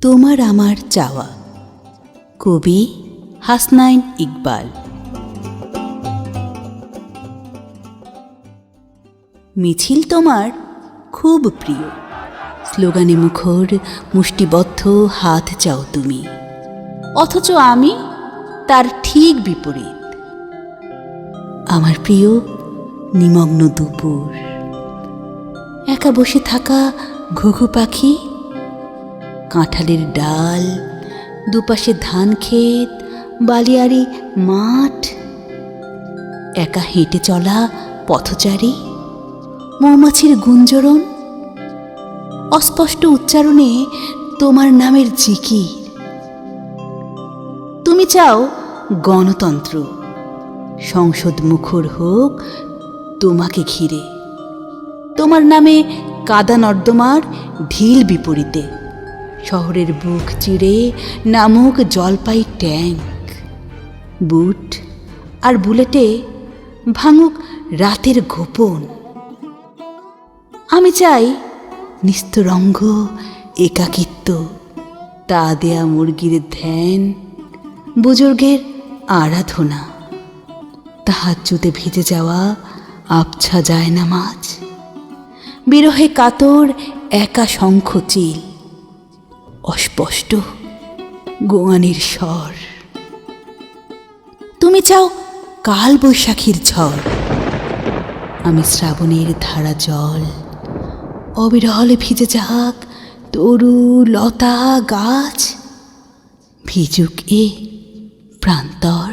তোমার আমার চাওয়া। কবি হাসনাইন ইকবাল। মিছিল তোমার খুব প্রিয়। স্লোগানে মুখর, মুষ্টিবদ্ধ হাত চাও তুমি। অথচ আমি তার ঠিক বিপরীত। আমার প্রিয় নিমগ্ন দুপুর। একা বসে থাকা ঘুঘু পাখি কাঁঠালের ডাল, দুপাশে ধান ক্ষেত বালিয়ারি মাঠ। একা হেঁটে চলা পথচারী? মৌমাছির গুঞ্জরণ? অস্পষ্ট উচ্চারণে তোমার নামের জিকির? তুমি চাও গণতন্ত্র, সংসদ মুখর হোক তোমাকে ঘিরে। তোমার নামে কাদা নর্দমার ঢিল বিপরীতে। শহরের বুক চিড়ে নামুক জলপাই ট্যাঙ্ক। বুট আর বুলেটে ভাঙুক রাতের গোপন। আমি চাই নিস্তরঙ্গ, একাকিত্ব, তা দেয়া মুরগির ধ্যান, বুজুর্গের আরাধনা। তাহার চুতে ভিজে যাওয়া আবছা যায় না মাছ। বিরহে কাতর একা শঙ্খ চিল। অস্পষ্ট গোয়ানির স্বর। তুমি চাও কাল বৈশাখীর ঝড়। আমি শ্রাবণের ধারা জল। অবিরহলে ভিজে যাক তরু, লতা, গাছ। ভিজুক এ প্রান্তর।